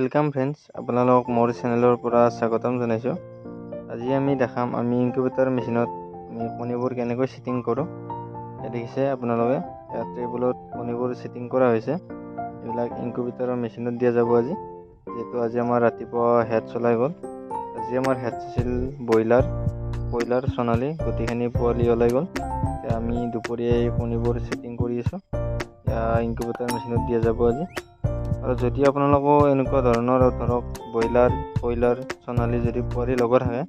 Welcome friends আপোনালোকক মোৰ চেনেলৰ পৰা স্বাগতম জনাইছোঁ। আজি আমি দেখাম আমি ইনকিউবেটৰ মেচিনত আমি কণীবোৰ কেনেকৈ ছেটিং কৰোঁ। ইয়াত দেখিছে আপোনালোকে ইয়াত টেবুলত কণীবোৰ ছেটিং কৰা হৈছে। এইবিলাক ইনকিউবেটৰৰ মেচিনত দিয়া যাব আজি। যিহেতু আজি আমাৰ ৰাতিপুৱা হেড চলাই গ'ল। আজি আমাৰ হেড আছিল ব্ৰইলাৰ। ব্ৰইলাৰ সোণালী গোটেইখিনি পোৱালি ওলাই গ'ল। এতিয়া আমি দুপৰীয়া এই কণীবোৰ ছেটিং কৰি আছোঁ। এতিয়া ইনকিউবেটৰ মেচিনত দিয়া যাব আজি। আৰু যদি আপোনালোকেও এনেকুৱা ধৰণৰ ধৰক ব্ৰইলাৰ ব্ৰইলাৰ সোণালী যদি পোৱালি লগত থাকে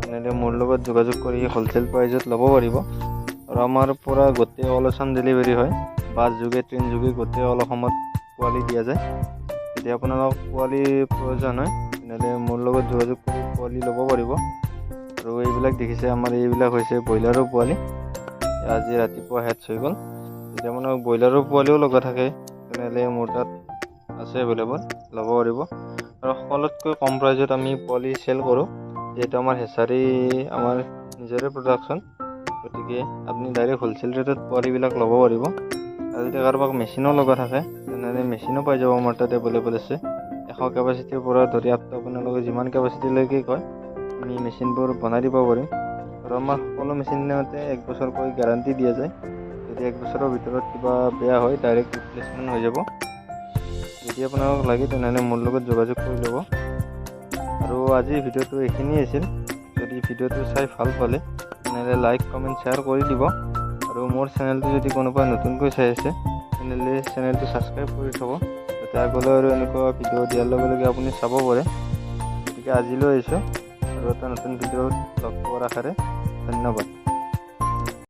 তেনেহ'লে মোৰ লগত যোগাযোগ কৰি হ'লচেল প্ৰাইজত ল'ব পাৰিব। আৰু আমাৰ পৰা গোটেই অল আছাম ডেলিভাৰী হয় বাছ যোগে ট্ৰেইন যোগে গোটেই অল অসমত পোৱালি দিয়া যায়। যদি আপোনালোকক পোৱালিৰ প্ৰয়োজন হয় তেনেহ'লে মোৰ লগত যোগাযোগ কৰি পোৱালি ল'ব পাৰিব। আৰু এইবিলাক দেখিছে আমাৰ এইবিলাক হৈছে ব্ৰইলাৰৰ পোৱালি। আজি ৰাতিপুৱা হেডছ হৈ গ'ল। যদি আপোনালোক ব্ৰইলাৰৰ পোৱালিও লগত থাকে তেনেহ'লে মোৰ তাত আছে এভেইলেবল ল'ব পাৰিব। আৰু সকলোতকৈ কম প্ৰাইজত আমি পোৱালি চেল কৰোঁ। যিহেতু আমাৰ হেচাৰী আমাৰ নিজৰে প্ৰডাকশ্যন গতিকে আপুনি ডাইৰেক্ট হ'লচেল ৰেটত পোৱালিবিলাক ল'ব পাৰিব। আৰু যদি কাৰোবাক মেচিনো লগা থাকে তেনেহ'লে মেচিনো পাই যাব আমাৰ তাত এভেইলেবল আছে। এশ কেপাচিটিৰ পৰা ধৰি আপ টু আপোনালোকে যিমান কেপাচিটিলৈকে কয় আমি মেচিনবোৰ বনাই দিব পাৰিম। আৰু আমাৰ সকলো মেচিনতে এক বছৰকৈ গেৰাণ্টি দিয়া যায়। যদি এক বছৰৰ ভিতৰত কিবা বেয়া হয় ডাইৰেক্ট ৰিপ্লেচমেণ্ট হৈ যাব। যদি আপোনালোক লাগে তেনেহ'লে মোৰ লগত যোগাযোগ কৰি ল'ব। আৰু আজিৰ ভিডিঅ'টো এইখিনিয়ে আছিল। যদি ভিডিঅ'টো চাই ভাল পালে তেনেহ'লে লাইক কমেণ্ট শ্বেয়াৰ কৰি দিব। আৰু মোৰ চেনেলটো যদি কোনোবাই নতুনকৈ চাই আছে তেনেহ'লে চেনেলটো ছাবস্ক্ৰাইব কৰি থ'ব। যাতে আগলৈ আৰু এনেকুৱা ভিডিঅ' দিয়াৰ লগে লগে আপুনি চাব পাৰে। গতিকে আজিলৈ আহিছোঁ। আৰু এটা নতুন ভিডিঅ'ত লগ পোৱাৰ আশাৰে ধন্যবাদ।